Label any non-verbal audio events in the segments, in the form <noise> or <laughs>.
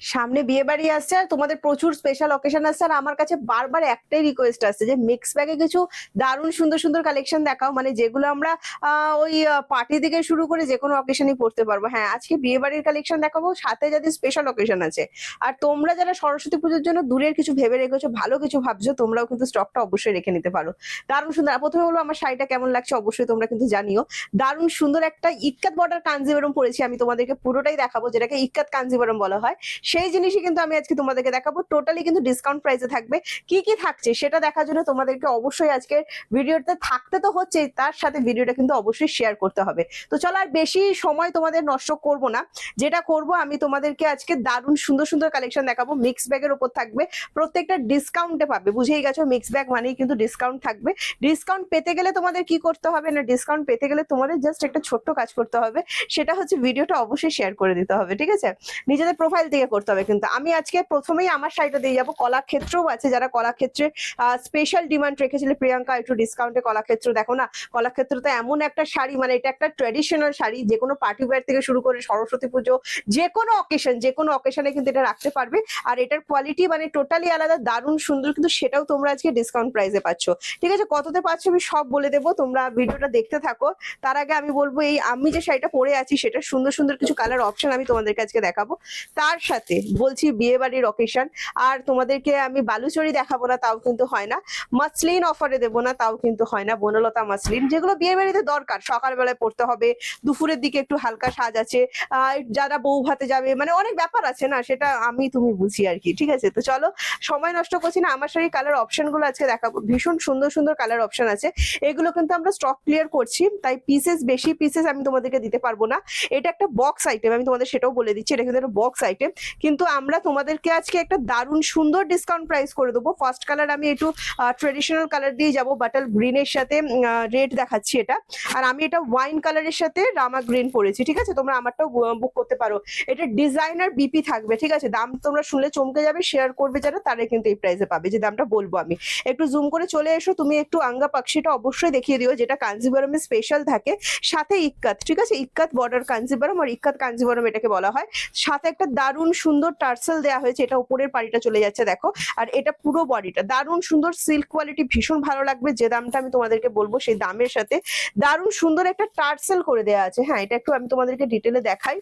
সামনে বিয়ে বাড়ি আসছে আর তোমাদের প্রচুর স্পেশাল অকেশন আসছে আর আমার কাছে বারবার একটাই রিকোয়েস্ট আসছে যে মিক্স ব্যাগে কিছু দারুণ সুন্দর সুন্দর কালেকশন দেখাও। মানে যেগুলো আমরা ওই পার্টি থেকে শুরু করে যে কোনো অকেশনই পড়তে পারব। হ্যাঁ আজকে বিয়ে বাড়ির কালেকশন দেখাবো, সাথে যাদের স্পেশাল অকেশন আছে। আর তোমরা যারা সরস্বতী পুজোর জন্য দূরের কিছু ভেবে রেখেছো, ভালো কিছু ভাবছ, তোমরাও কিন্তু স্টকটা অবশ্যই রেখে নিতে পারো। দারুণ সুন্দর প্রথমে বলব আমার শাড়িটা কেমন লাগছে, অবশ্যই তোমরা কিন্তু জানিও। দারুণ সুন্দর একটা ইক্কাত বর্ডার কাঞ্জিবরম পরেছি আমি তোমাদেরকে, পুরোটাই দেখাবো, যেটাকে ইক্কাত কাঞ্জিবরম বলা হয়। সেই জিনিসই কিন্তু আমি আজকে তোমাদেরকে দেখাবো। টোটালি কিন্তু ডিসকাউন্ট প্রাইসে থাকবে। কি কি থাকছে সেটা দেখার জন্য তোমাদেরকে অবশ্যই আজকের ভিডিওতে থাকতে তো হচ্ছে তার সাথে ভিডিওটা কিন্তু অবশ্যই শেয়ার করতে হবে। তো চলো আর বেশি সময় তোমাদের নষ্ট করব না। যেটা করব, আমি তোমাদেরকে আজকে দারুণ সুন্দর সুন্দর কালেকশন দেখাবো। মিক্স ব্যাগের উপর থাকবে। প্রত্যেকটা ডিসকাউন্টে পাবে। বুঝেই গেছো মিক্স ব্যাগ মানেই কিন্তু ডিসকাউন্ট থাকবে। ডিসকাউন্ট পেতে গেলে তোমাদের কি করতে হবে না ডিসকাউন্ট পেতে গেলে তোমাদের জাস্ট একটা ছোট্ট কাজ করতে হবে। সেটা হচ্ছে ভিডিওটা অবশ্যই শেয়ার করে দিতে হবে, ঠিক আছে? নিজেদের প্রোফাইল থেকে করতে হবে কিন্তু। আমি আজকে প্রথমেই আমার শাড়িটা দিয়ে যাব। কলাক্ষেত্রও আছে যারা কলাক্ষেত্রে স্পেশাল ডিমান্ড রেখেছিল। প্রিয়াঙ্কা, একটু ডিসকাউন্টে কলাক্ষেত্র দেখো না। কলাক্ষেত্র তো এমন একটা শাড়ি মানে এটা একটা ট্র্যাডিশনাল শাড়ি, যে কোনো পার্টি ওয়্যার থেকে শুরু করে সরস্বতী পুজো, যে কোনো অকেশন যে কোনো অকেশনে কিন্তু এটা রাখতে পারবে। আর এটার কোয়ালিটি মানে টোটালি আলাদা, দারুণ, সুন্দর, কিন্তু সেটাও তোমরা আজকে ডিসকাউন্ট প্রাইসে পাচ্ছ। ঠিক আছে, কততে পাচ্ছ আমি সব বলে দেবো। তোমরা ভিডিওটা দেখতে থাকো। তার আগে আমি বলব, এই আমি যে শাড়িটা পরে আছি সেটা সুন্দর সুন্দর কিছু কালার অপশন আমি তোমাদেরকে আজকে দেখাবো। তার সাথে বলছি বিয়ে বাড়ির অকেশন আর তোমাদেরকে আমি বালুচরি দেখাবো না, তাও কিন্তু হয় না। মাসলিন অফারে দেবো না, তাও কিন্তু হয় না। বনলতা মাসলিন, যেগুলো বিয়ে বাড়িতে দরকার। সকালবেলায় পড়তে হবে, দুপুরের দিকে একটু হালকা সাজ আছে। যারা বউ ভাতে যাবে মানে অনেক ব্যাপার আছে না, সেটা আমি তুমি বুঝি আর কি, ঠিক আছে? তো চলো, সময় নষ্ট করছি না, আমার শাড়ির কালার অপশনগুলো আজকে দেখাবো। ভীষণ সুন্দর সুন্দর কালার অপশন আছে। এগুলো কিন্তু আমরা স্টক ক্লিয়ার করছি, তাই পিসেস বেশি পিসেস আমি তোমাদেরকে দিতে পারব না। এটা একটা বক্স আইটেম আমি তোমাদের সেটাও বলে দিচ্ছি, এটা কিন্তু একটা বক্স আইটেম কিন্তু আমরা তোমাদেরকে আজকে একটা দারুণ সুন্দর ডিসকাউন্ট প্রাইস করে দেবো। ফার্স্ট কালার আমি একটু ট্রেডিশনাল কালার দিয়ে যাব বাটাল গ্রিনের সাথে রেড দেখাচ্ছি এটা। আর আমি এটা ওয়াইন কালারের সাথে রামা গ্রিন পরেছি, ঠিক আছে? তোমরা আমারটাও বুক করতে পারো। এটা ডিজাইনার বিপি থাকবে, ঠিক আছে? দাম তোমরা শুনলে চমকে যাবে শেয়ার করবে যারা তারা কিন্তু এই প্রাইসে পাবে। যে দামটা বলব আমি। একটু জুম করে চলে এসো, তুমি একটু আঙ্গা পাক্ষিটা অবশ্যই দেখিয়ে দিও, যেটা কাঞ্জিবরমে স্পেশাল থাকে। সাথে ইক্কাত, ঠিক আছে? ইক্কাত বর্ডার কাঞ্জিবরম আর ইক্কাত কাঞ্জিবরম এটাকে বলা হয়। সাথে একটা দারুণ সুন্দর টার্সেল দেওয়া হয়েছে, এটা উপরের পাড়িটা চলে যাচ্ছে, দেখো। আর এটা পুরো বডিটা, দারুণ সুন্দর সিল্ক কোয়ালিটি, ভীষণ ভালো লাগবে, যে দামটা আমি তোমাদেরকে বলব সেই দামের সাথে। দারুণ সুন্দর একটা টার্সেল করে দেওয়া আছে হ্যাঁ এটা একটু আমি তোমাদেরকে ডিটেলে দেখাই।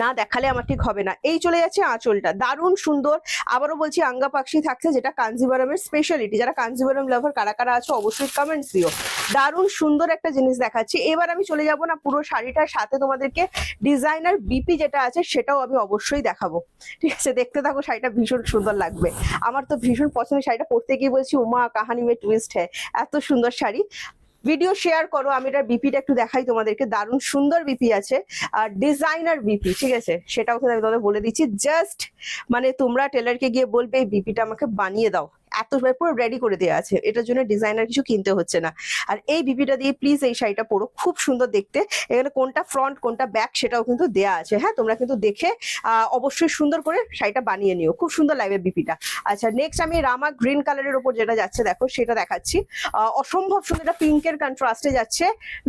না দেখালে আমার ঠিক হবে না। এই চলে যাচ্ছে আঁচলটা। দারুণ সুন্দর। আবারও বলছি, আঙ্গা পাখি থাকছে যেটা কাঞ্জিবরমের স্পেশালিটি যারা কাঞ্জিবরম লাভার কারা কারা আছে অবশ্যই কমেন্টস দিও। দারুণ সুন্দর একটা জিনিস দেখাচ্ছি। এবার আমি চলে যাব না পুরো শাড়িটার সাথে তোমাদেরকে ডিজাইনার বিপি যেটা আছে সেটাও আমি অবশ্যই দেখাবো। ঠিক আছে? দেখতে থাকো, শাড়িটা ভীষণ সুন্দর লাগবে। আমার তো ভীষণ পছন্দের শাড়িটা। পরতে গিয়ে বলছি, উমা, কাহানি মে টুইস্ট হ্যাঁ এত সুন্দর শাড়ি। ভিডিও শেয়ার করো, আমি এটার বিপিটা একটু দেখাই তোমাদেরকে। দারুণ সুন্দর বিপি আছে। আর ডিজাইনার বিপি ঠিক আছে? সেটাও কিন্তু আমি তোমাদের বলে দিচ্ছি। জাস্ট মানে তোমরা টেলারকে গিয়ে বলবে, এই বিপিটা আমাকে বানিয়ে দাও। এত পুরো রেডি করে দেওয়া আছে। এটার জন্য ডিজাইনার কিছু কিনতে হচ্ছে না। আর এই বিপিটা দিয়ে প্লিজ এই শাড়িটা পরো, খুব সুন্দর দেখতে। এখানে কোনটা ফ্রন্ট কোনটা ব্যাক সেটাও কিন্তু দেয়া আছে। হ্যাঁ তোমরা কিন্তু দেখে অবশ্যই সুন্দর করে শাড়িটা বানিয়ে নিও। খুব সুন্দর লাগবে বিপিটা। আচ্ছা নেক্সট আমি রামা গ্রিন কালারের ওপর যেটা যাচ্ছে, দেখো, সেটা দেখাচ্ছি। অসম্ভব সুন্দর এটা পিঙ্কের কন্ট্রাস্টে যাচ্ছে।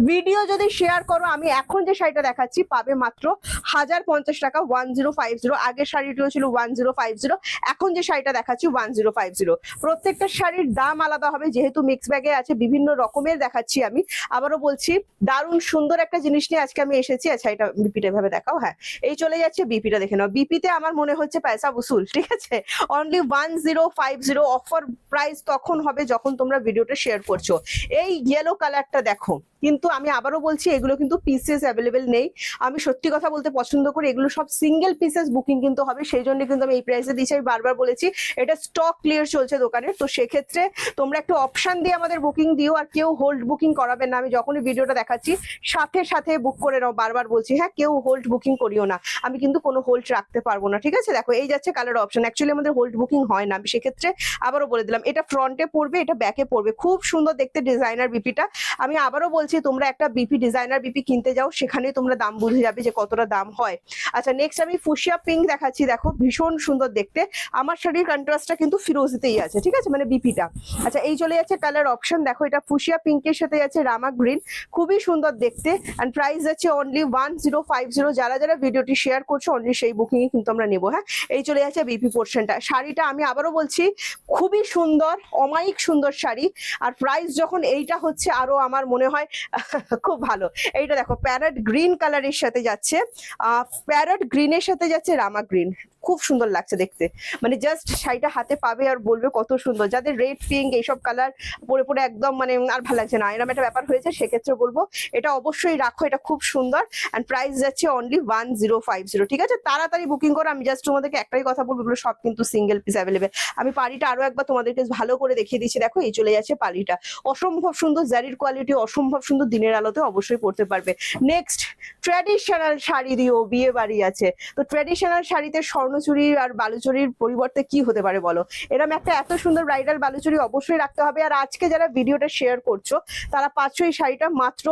ভিডিও যদি শেয়ার করো, আমি এখন যে শাড়িটা দেখাচ্ছি, পাবে মাত্র হাজার পঞ্চাশ টাকা ওয়ান জিরো ফাইভ জিরো আগের শাড়িটিও ছিল ওয়ান জিরো ফাইভ জিরো এখন যে শাড়িটা দেখাচ্ছি ওয়ান জিরো ফাইভ জিরো প্রত্যেকটা শাড়ির দাম আলাদা হবে। যেহেতু মিক্স ব্যাগে আছে, বিভিন্ন রকমের দেখাচ্ছি আমি। আবারও বলছি, দারুণ সুন্দর একটা জিনিস নিয়ে আজকে আমি এসেছি। আচ্ছা এটা বিপিটা ভাবে দেখাও হ্যাঁ। এই চলে যাচ্ছে বিপিটা দেখে নাও। বিপিতে আমার মনে হচ্ছে পয়সা উসুল, ঠিক আছে? Only one zero five zero offer price তখন হবে যখন তোমরা ভিডিওটা শেয়ার করছ। এই ইয়েলো কালারটা দেখো। কিন্তু আমি আবারও বলছি, এগুলো কিন্তু পিসেস অ্যাভেলেবেল নেই। আমি সত্যি কথা বলতে পছন্দ করি, এগুলো সব সিঙ্গেল পিসেস বুকিং কিন্তু হবে, সেই জন্য কিন্তু আমি এই প্রাইসে দিচ্ছি আমি বারবার বলেছি, এটা স্টক ক্লিয়ার চলছে দোকানে, তো সেক্ষেত্রে তোমরা একটু অপশান দিয়ে আমাদের বুকিং দিও, আর কেউ হোল্ড বুকিং করাবে না। আমি যখনই ভিডিওটা দেখাচ্ছি, সাথে সাথে বুক করে নাও, বারবার বলছি হ্যাঁ কেউ হোল্ড বুকিং করিও না। আমি কিন্তু কোনো হোল্ড রাখতে পারব না, ঠিক আছে? দেখো, এই যাচ্ছে কালার অপশন অ্যাকচুয়ালি আমাদের হোল্ড বুকিং হয় না। আমি সেক্ষেত্রে আবারও বলে দিলাম, এটা ফ্রন্টে পড়বে, এটা ব্যাকে পড়বে। খুব সুন্দর দেখতে ডিজাইনার বিপিটা আমি আবারও বলছি বলছি তোমরা একটা বিপি ডিজাইনার বিপি কিনতে যাও, সেখানে তোমরা দাম বুঝে যাবে যে কতটা দাম হয়। আচ্ছা নেক্সট আমি ফুসিয়া পিঙ্ক দেখাচ্ছি, দেখো, ভীষণ সুন্দর দেখতে। আমার শাড়ির কন্ট্রাস্টটা কিন্তু ফিরোজিতেই আছে, ঠিক আছে? মানে বিপিটা আচ্ছা এই চলে যাচ্ছে কালার অপশন দেখো, এটা ফুশিয়া পিঙ্কের সাথে যাচ্ছে রামা গ্রিন খুবই সুন্দর দেখতে। অ্যান্ড প্রাইস যাচ্ছে only one zero five zero যারা যারা ভিডিওটি শেয়ার করছ অনলি সেই বুকিং কিন্তু আমরা নেব হ্যাঁ? এই চলে যাচ্ছে বিপি পোর্শনটা শাড়িটা আমি আবারও বলছি, খুবই সুন্দর, অমায়িক সুন্দর শাড়ি। আর প্রাইস যখন এইটা হচ্ছে, আরও আমার মনে হয় খুব ভালো। এইটা দেখো প্যারট গ্রিন কালারের সাথে যাচ্ছে। প্যারট গ্রিনের সাথে যাচ্ছে রামা গ্রিন খুব সুন্দর লাগছে দেখতে। মানে জাস্ট শাড়িটা হাতে পাবে আর বলবে কত সুন্দর। যাদের রেড পিঙ্ক এইসব কালার পরে পরে একদম মানে আর ভালো লাগছে না। এরকম একটা ব্যাপার হয়েছে, সেক্ষেত্রে বলব এটা অবশ্যই রাখো, এটা খুব সুন্দর। অ্যান্ড প্রাইস যাচ্ছে only one zero five zero ঠিক আছে? তাড়াতাড়ি বুকিং করো, আমি জাস্ট তোমাদেরকে একটাই কথা বলব, এগুলো সব কিন্তু সিঙ্গেল পিস অ্যাভেলেবেল আমি পাড়িটা আরও একবার তোমাদেরকে ভালো করে দেখিয়ে দিচ্ছি, দেখো, এই চলে যাচ্ছে পাড়িটা। অসম্ভব সুন্দর জারির কোয়ালিটি অসম্ভব সুন্দর দিনের আলোতে অবশ্যই পড়তে পারবে। নেক্সট ট্র্যাডিশনাল শাড়ি দিও বিয়ে বাড়ি আছে। তো ট্র্যাডিশনাল শাড়িতে স্বর্ণচুরি আর বালুচুরির পরিবর্তে কি হতে পারে বলো? এরকম একটা এত সুন্দর ব্রাইডাল বালুচুরি অবশ্যই রাখতে হবে। আর আজকে যারা ভিডিওটা শেয়ার করছ, তারা পাচ্ছ এই শাড়িটা মাত্র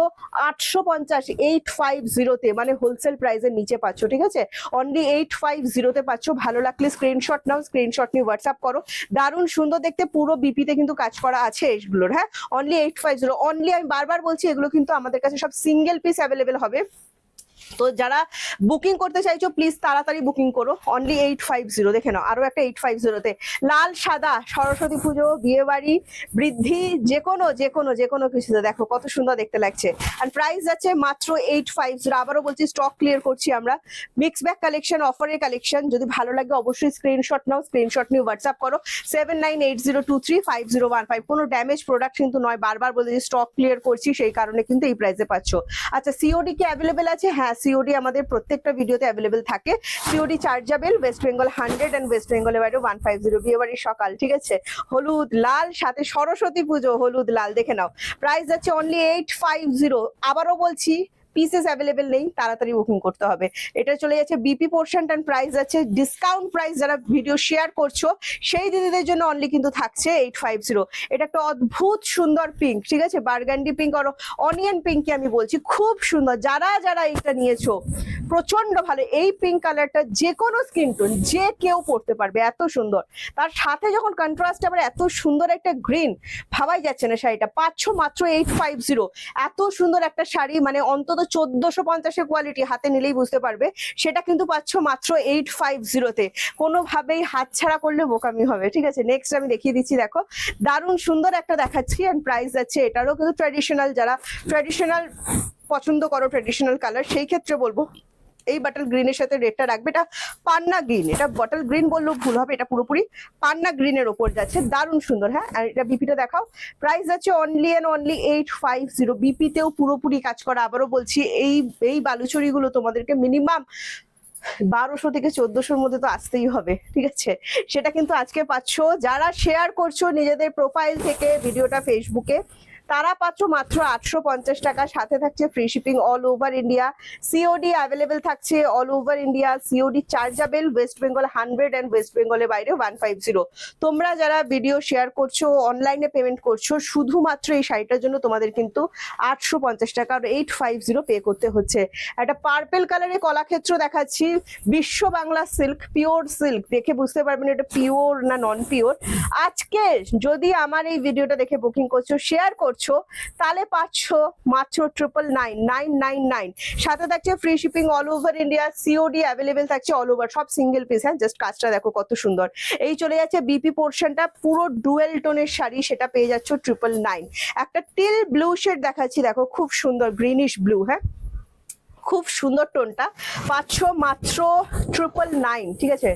আটশো পঞ্চাশ এইট ফাইভ জিরোতে মানে হোলসেল প্রাইসের নিচে পাচ্ছ, ঠিক আছে? অনলি এইট ফাইভ জিরোতে পাচ্ছ। ভালো লাগলে স্ক্রিনশট নাও স্ক্রিনশট নিয়ে হোয়াটসঅ্যাপ করো। দারুণ সুন্দর দেখতে, পুরো বিপিতে কিন্তু কাজ করা আছে এইগুলোর হ্যাঁ? Only eight five zero only আমি বারবার বলছি, এগুলো কিন্তু আমাদের কাছে সব সিঙ্গেল পিস অ্যাভেলেবেল হবে। তো যারা বুকিং করতে চাইছো প্লিজ তাড়াতাড়ি বুকিং করো। অনলি এইট ফাইভ জিরো দেখে নাও, আরও একটা এইট ফাইভ জিরোতে লাল, সাদা, সরস্বতী পুজো বিয়ে বাড়ি বৃদ্ধি যে কোনো যে কোনো যে কোনো কিছুতে দেখো, কত সুন্দর দেখতে লাগছে। আর প্রাইস যাচ্ছে মাত্র এইট ফাইভ জিরো আবারও বলছি স্টক ক্লিয়ার করছি আমরা। মিক্স ব্যাক কালেকশন অফারের কালেকশন যদি ভালো লাগে অবশ্যই স্ক্রিনশট নাও স্ক্রিনশট নিয়ে হোয়াটসঅ্যাপ করো। Seven nine eight zero two three five zero one five কোনো ড্যামেজ প্রোডাক্ট কিন্তু নয়, বারবার বলতে স্টক ক্লিয়ার করছি, সেই কারণে কিন্তু এই প্রাইসে পাচ্ছ। আচ্ছা সিওডি কি অ্যাভেলেবেল আছে? হ্যাঁ সিওডি আমাদের প্রত্যেকটা ভিডিওতে অ্যাভেলেবেল থাকে। COD chargeable West Bengal hundred and West Bengal বাইরে ওয়ান ফাইভ জিরো বিয়ে বাড়ির সকাল, ঠিক আছে? হলুদ, লাল, সাথে সরস্বতী পুজো, হলুদ, লাল, দেখে নাও। প্রাইস যাচ্ছে অনলি এইট ফাইভ জিরো আবারও বলছি পিসেস অ্যাভেলেবেল নেই, তাড়াতাড়ি বুকিং করতে হবে। এটা চলে যাচ্ছে বিপি পোর্শন অ্যান্ড প্রাইস আছে। ডিসকাউন্ট প্রাইস যারা ভিডিও শেয়ার করছ, সেই দিদিদের জন্য অনলি কিন্তু থাকছে এইট ফাইভ জিরো এটা একটা অদ্ভুত সুন্দর পিঙ্ক ঠিক আছে? বার্গান্ডি পিঙ্ক আর অনিয়ন পিঙ্কই আমি বলছি, খুব সুন্দর। যারা যারা এইটা নিয়েছো প্রচণ্ড ভালো। এই পিঙ্ক কালারটা যে কোনো স্কিন টোন যে কেউ পড়তে পারবে, এত সুন্দর। তার সাথে যখন কন্ট্রাস্ট আবার এত সুন্দর একটা গ্রিন ভাবাই যাচ্ছে না শাড়িটা। পাচ্ছ মাত্র এইট ফাইভ জিরো এত সুন্দর একটা শাড়ি মানে অন্তত চোদ্দশো পঞ্চাশের কোয়ালিটি হাতে নিলেই বুঝতে পারবে। সেটা কিন্তু পাচ্ছ মাত্র এইট ফাইভ জিরোতে কোনোভাবেই হাত ছাড়া করলে বোকামি হবে। ঠিক আছে নেক্সট আমি দেখিয়ে দিচ্ছি, দেখো। দারুণ সুন্দর একটা দেখাচ্ছি অ্যান্ড প্রাইস যাচ্ছে। এটারও কিন্তু ট্র্যাডিশনাল যারা ট্র্যাডিশনাল পছন্দ করো ট্র্যাডিশনাল কালার সেই ক্ষেত্রে বলব এই বাটল গ্রিনের সাথে রেডটা রাখবে। এটা পান্না গ্রিন এটা বটল গ্রিন বললেও ভুল হবে, এটা পুরোপুরি পান্না গ্রিনের ওপর যাচ্ছে। দারুণ সুন্দর হ্যাঁ? আর এটা বিপিটা দেখাও। প্রাইস আছে only and only eight five zero বিপিতেও পুরোপুরি কাজ করা। আবারও বলছি, এই এই বালুচরিগুলো তোমাদেরকে মিনিমাম বারোশো থেকে চোদ্দশোর মধ্যে তো আসতেই হবে, ঠিক আছে? সেটা কিন্তু আজকে পাচ্ছ। যারা শেয়ার করছ নিজেদের প্রোফাইল থেকে, ভিডিওটা ফেসবুকে তারা পাচ্ছ মাত্র আটশো পঞ্চাশ টাকা। সাথে থাকছে free shipping all over India COD available থাকছে all over India COD chargeable West Bengal hundred and West বেঙ্গলের বাইরে ওয়ান ফাইভ জিরো তোমরা যারা ভিডিও শেয়ার করছ অনলাইনে পেমেন্ট করছ, শুধুমাত্র এই শাড়িটার জন্য তোমাদের কিন্তু আটশো পঞ্চাশ টাকা আর এইট ফাইভ জিরো পে করতে হচ্ছে। একটা পার্পেল কালারের কলাক্ষেত্র দেখাচ্ছি। বিশ্ব বাংলা সিল্ক পিওর সিল্ক দেখে বুঝতে পারবেন এটা পিওর না নন পিওর আজকে যদি আমার এই ভিডিওটা দেখে বুকিং করছ শেয়ার করছ তাহলে পাচ্ছ মাত্র triple nine nine nine nine সাথে থাকছে free shipping all over India COD available থাকছে অল ওভার সব সিঙ্গেল পিস হ্যাঁ জাস্ট কাজটা দেখো কত সুন্দর। এই চলে যাচ্ছে বিপি পোর্শনটা পুরো ডুয়েল টোনের শাড়ি, সেটা পেয়ে যাচ্ছ ট্রিপল নাইন একটা টিল ব্লু শেড দেখাচ্ছি, দেখো, খুব সুন্দর গ্রিনিশ ব্লু হ্যাঁ। খুব সুন্দর টোনটা। পাচ্ছ মাত্র ট্রিপল নাইন ঠিক আছে?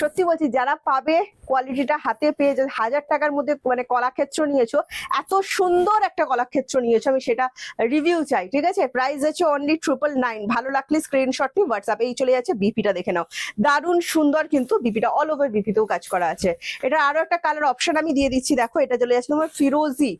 সত্যি বলছি, যারা পাবে কোয়ালিটিটা হাতে পেয়ে যে হাজার টাকার মধ্যে মানে কলাক্ষেত্র নিয়েছো, এত সুন্দর একটা কলাক্ষেত্র নিয়েছো, আমি সেটা রিভিউ চাই, ঠিক আছে? প্রাইস আছে অনলি ট্রিপল নাইন ভালো লাগলে স্ক্রিনশট নিয়ে হোয়াটসঅ্যাপ এই চলে যাচ্ছে বিপিটা দেখে নাও। দারুণ সুন্দর কিন্তু বিপিটা অল ওভার বিপিতেও কাজ করা আছে। এটা আরও একটা কালার অপশন আমি দিয়ে দিচ্ছি, দেখো, এটা চলে যাচ্ছে তোমার ফিরোজি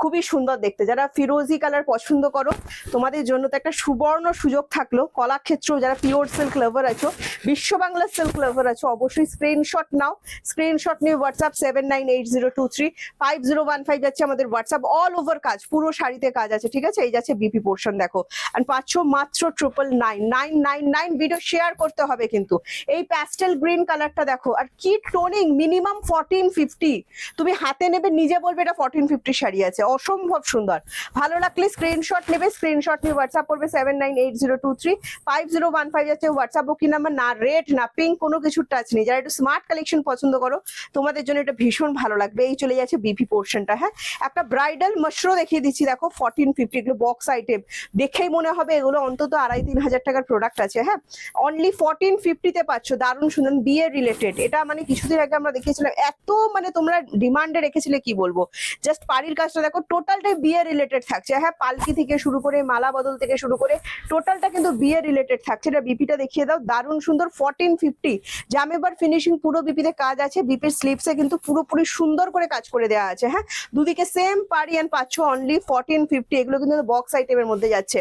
খুবই সুন্দর দেখতে। যারা ফিরোজি কালার পছন্দ করো, তোমাদের জন্য তো একটা সুবর্ণ সুযোগ থাকল। কলাক্ষেত্র যারা পিওর সিল্ক লাভার আছো, বিশ্ব বাংলা সিল্ক লাভার আছো, অবশ্যই স্ক্রিনশট নাও। স্ক্রিনশট নিয়ে WhatsApp seven nine eight zero two three five zero one five যাচ্ছে আমাদের হোয়াটসঅ্যাপ অল ওভার কাজ, পুরো শাড়িতে কাজ আছে, ঠিক আছে? এই যাচ্ছে বিপি পোর্শন দেখো। আর পাচ্ছ মাত্র triple nine nine nine nine video share করতে হবে কিন্তু। এই প্যাস্টেল গ্রিন কালারটা দেখো, আর কি টোনিং মিনিমাম ফোরটিন ফিফটি তুমি হাতে নেবে, নিজে বলবে এটা ফোরটিন ফিফটি শাড়ি আছে। অসম্ভব সুন্দর। ভালো লাগলে স্ক্রিনশট নেবে স্ক্রিনশট নিয়ে হোয়াটসঅ্যাপ করবে seven nine eight zero two three five zero one five যাচ্ছে হোয়াটসঅ্যাপ বুকিং নাম্বার না রেড না পিঙ্ক কোনো কিছু টাচ নেই। যারা একটু স্মার্ট কালেকশন পছন্দ করো, তোমাদের জন্য এটা ভীষণ ভালো লাগবে। এই চলে যাচ্ছে বিপি পোর্শনটা হ্যাঁ? একটা ব্রাইডাল মাশরো দেখিয়ে দিচ্ছি, দেখো ফোরটিন ফিফটি এগুলো বক্স আইটেম দেখেই মনে হবে এগুলো অন্তত আড়াই তিন হাজার টাকার প্রোডাক্ট আছে হ্যাঁ? অনলি ফোরটিন ফিফটিতে পাচ্ছ, দারুণ সুন্দর, বিয়ে রিলেটেড এটা মানে কিছুদিন আগে আমরা দেখিয়েছিলাম, এত মানে তোমরা ডিমান্ডে রেখেছিলে, কি বলব? জাস্ট পাড়ির কাজটা দেখো টোটালটাই বিয়ে রিলেটেড থাকছে। হ্যাঁ পালকি থেকে শুরু করে মালা বদল থেকে শুরু করে টোটালটা কিন্তু বিয়ে রিলেটেড থাকছে। এটা বিপিটা দেখিয়ে দাও। দারুণ সুন্দর ফোরটিন ফিফটি জামেবার ফিনিশিং পুরো বিপিতে কাজ আছে। বিপির স্লিপসে কিন্তু পুরোপুরি সুন্দর করে কাজ করে দেওয়া আছে। হ্যাঁ দুদিকে সেম পাড়ি অ্যান্ড পাচ্ছ অনলি ফোরটিন ফিফটি এগুলো কিন্তু বক্স আইটেমের মধ্যে যাচ্ছে।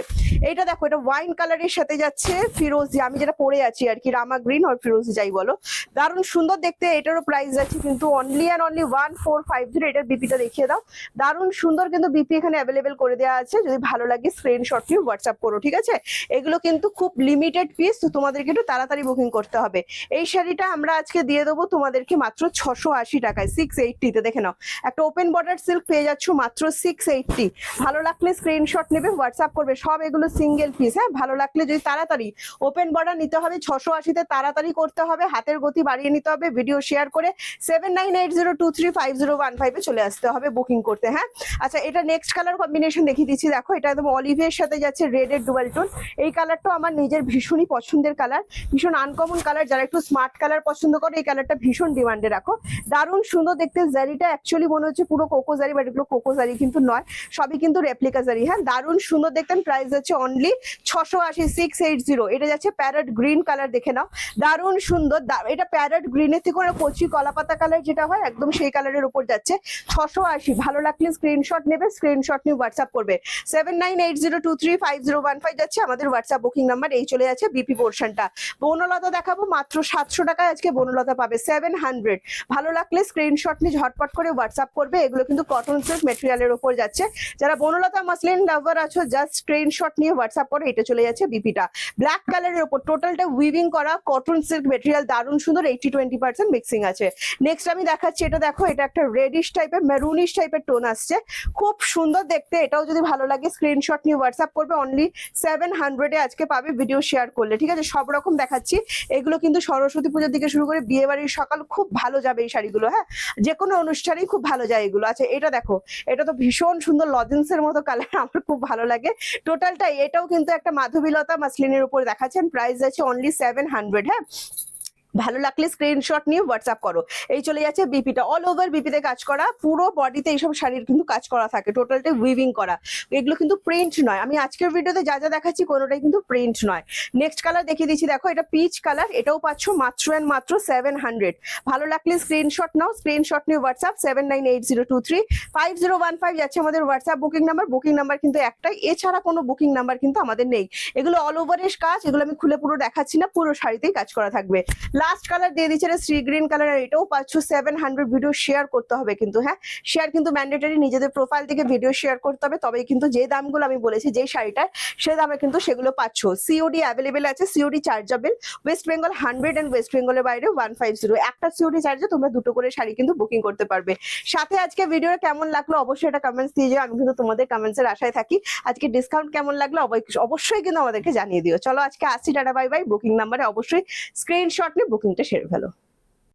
এইটা দেখো, এটা ওয়াইন কালারের সাথে যাচ্ছে ফিরোজি আমি যেটা পরে আছি আর কি, রামা গ্রিন আর ফিরোজি যাই বলো। দারুণ সুন্দর দেখতে। এটারও প্রাইস যাচ্ছে কিন্তু only and only one four five zero এটার বিপিটা দেখিয়ে দাও। দারুণ সুন্দর কিন্তু বিপি এখানে অ্যাভেলেবেল করে দেওয়া আছে। যদি ভালো লাগে স্ক্রিনশট নিয়ে হোয়াটসঅ্যাপ করো, ঠিক আছে? এগুলো কিন্তু খুব লিমিটেড পিস তো তোমাদেরকে একটু তাড়াতাড়ি বুকিং করতে হবে। এই শাড়িটা আমরা আজকে দিয়ে দেবো তোমাদেরকে মাত্র ছশো আশি টাকায় সিক্স এইটটিতে দেখে নাও, একটা ওপেন বর্ডার সিল্ক পেয়ে যাচ্ছ মাত্র সিক্স এইটটি ভালো লাগলে স্ক্রিনশট নেবে হোয়াটসঅ্যাপ করবে, সব এগুলো সিঙ্গেল পিস হ্যাঁ? ভালো লাগলে যদি তাড়াতাড়ি ওপেন বর্ডার নিতে হবে, ছশো আশিতে তাড়াতাড়ি করতে হবে, হাতের গতি বাড়িয়ে নিতে হবে ভিডিও শেয়ার করে seven nine eight zero two three five zero one ফাইভে চলে আসতে হবে বুকিং করতে হ্যাঁ? আচ্ছা এটা নেক্সট কালার কম্বিনেশন দেখিয়ে দিচ্ছি। দেখো, এটা একদম অলিভের সাথে যাচ্ছে রেড এর ডুয়াল টোন এই কালারটা আমার নিজের ভীষণই পছন্দের কালার ভীষণ আনকমন কালার যারা একটু স্মার্ট কালার পছন্দ করে, এই কালারটা ভীষণ ডিমান্ডে রাখো। দারুণ, সুন্দর দেখতে জারিটা অ্যাকচুয়ালি মনে হচ্ছে পুরো কোকো জারি বাট এগুলো কোকো জারি কিন্তু নয়। সবই কিন্তু রেপ্লিকা জারি হ্যাঁ? দারুণ, সুন্দর দেখতেন প্রাইস যাচ্ছে অনলি ছশো আশি সিক্স এইট জিরো এটা যাচ্ছে প্যারট গ্রিন কালার দেখে নাও। দারুণ, সুন্দর এটা প্যারট গ্রিনের থেকে কচি কলাপাতা কালার যেটা হয়, একদম সেই কালারের উপর যাচ্ছে। ছশো আশি, ভালো লাগলে স্ক্রিনশট নেবে স্ক্রিনশট নিয়ে হোয়াটসঅ্যাপ করবে। Seven nine eight zero two three five zero one five যাচ্ছে, আমাদের হোয়াটসঅ্যাপ বুকিং নাম্বার এই চলে যাচ্ছে বিপি পোর্শনটা বনলতা দেখাবো, মাত্র সাতশো টাকায় আজকে বনলতা পাবে সেভেন হান্ড্রেড ভালো লাগলে স্ক্রিনশট নিয়ে ঝটপট করে হোয়াটসঅ্যাপ করবে, এগুলো কিন্তু কটন সিল্ক মেটেরিয়ালের ওপর যাচ্ছে। যারা বনলতা মাসলিন লাভার আছো জাস্ট স্ক্রিনশট নিয়ে হোয়াটসঅ্যাপ করে, এটা চলে যাচ্ছে বিপিটা ব্ল্যাক কালারের ওপর টোটালটা উইভিং করা কটন সিল্ক মেটেরিয়াল দারুণ সুন্দর এইটি টোয়েন্টি পার্সেন্ট মিক্সিং আছে। নেক্সট আমি দেখাচ্ছি, এটা দেখো, এটা একটা রেডিশ টাইপের মেরুনিশ টাইপের টোন আসছে। খুব সুন্দর দেখতে, এটাও যদি ভালো লাগে স্ক্রিনশট নিয়ে হোয়াটসঅ্যাপ করবে অনলি সেভেন হান্ড্রেডে আজকে পাবে ভিডিও শেয়ার করলে। ঠিক আছে, সব রকম দেখাচ্ছি। এগুলো কিন্তু সরস্বতী পুজোর দিকে শুরু করে বিয়ে বাড়ির সকাল খুব ভালো যাবে এই শাড়িগুলো হ্যাঁ? যে কোনো অনুষ্ঠানেই খুব ভালো যায় এগুলো। আচ্ছা এটা দেখো, এটা তো ভীষণ সুন্দর লজেন্সের মতো কালার <laughs> আমার খুব ভালো লাগে। টোটালটা এটাও কিন্তু একটা মাধবীলতা মাসলিনের উপর দেখাচ্ছেন প্রাইস আছে অনলি সেভেন হান্ড্রেড হ্যাঁ? ভালো লাগলে স্ক্রিনশট নিয়ে হোয়াটসঅ্যাপ করো। এই চলে যাচ্ছে বিপিটা অল ওভার বিপিতে কাজ করা, পুরো বডিতে এইসব শাড়ির কিন্তু কাজ করা থাকে টোটালটা উইভিং করা। এগুলো কিন্তু প্রিন্ট নয়। আমি আজকের ভিডিওতে যা যা দেখাচ্ছি কোনোটাই কিন্তু প্রিন্ট নয়। নেক্সট কালার দেখিয়ে দিচ্ছি। দেখো, এটা পিচ কালার এটাও পাচ্ছ মাত্র অ্যান্ড মাত্র সেভেন হান্ড্রেড ভালো লাগলে স্ক্রিনশট নাও স্ক্রিনশট নিয়ে WhatsApp seven nine eight zero two three five zero one five যাচ্ছে আমাদের WhatsApp booking number booking number কিন্তু একটাই। এছাড়া কোনো বুকিং নাম্বার কিন্তু আমাদের নেই। এগুলো অল ওভারের কাজ, এগুলো আমি খুলে পুরো দেখাচ্ছি না, পুরো শাড়িতেই কাজ করা থাকবে। লাস্ট কালার দিয়ে দিচ্ছে শ্রী গ্রিন কালার আর এটাও পাচ্ছ সেভেন হান্ড্রেড ভিডিও শেয়ার করতে হবে কিন্তু হ্যাঁ? শেয়ার কিন্তু ম্যান্ডেটারি নিজেদের প্রোফাইল থেকে ভিডিও শেয়ার করতে হবে, তবেই কিন্তু যে দামগুলো আমি বলেছি, যে শাড়িটার, সে দামে কিন্তু সেগুলো পাচ্ছ। সিওডি অ্যাভেলেবেল আছে COD chargeable West Bengal hundred and West বেঙ্গলের বাইরে ওয়ান ফাইভ জিরো একটা সিওডি চার্জে তোমরা দুটো করে শাড়ি কিন্তু বুকিং করতে পারবে। সাথে আজকে ভিডিও কেমন লাগল অবশ্যই এটা কমেন্টস দিয়ে আমি কিন্তু তোমাদের কমেন্টস এর আশায় থাকি। আজকে ডিসকাউন্ট কেমন লাগল অবশ্য- অবশ্যই কিন্তু আমাদেরকে জানিয়ে দিও। চলো আজকে আসছি, টাটা বাই বাই বুকিং নাম্বারে অবশ্যই স্ক্রিনশট নিয়ে বুকিংটা সেরে ফেলো।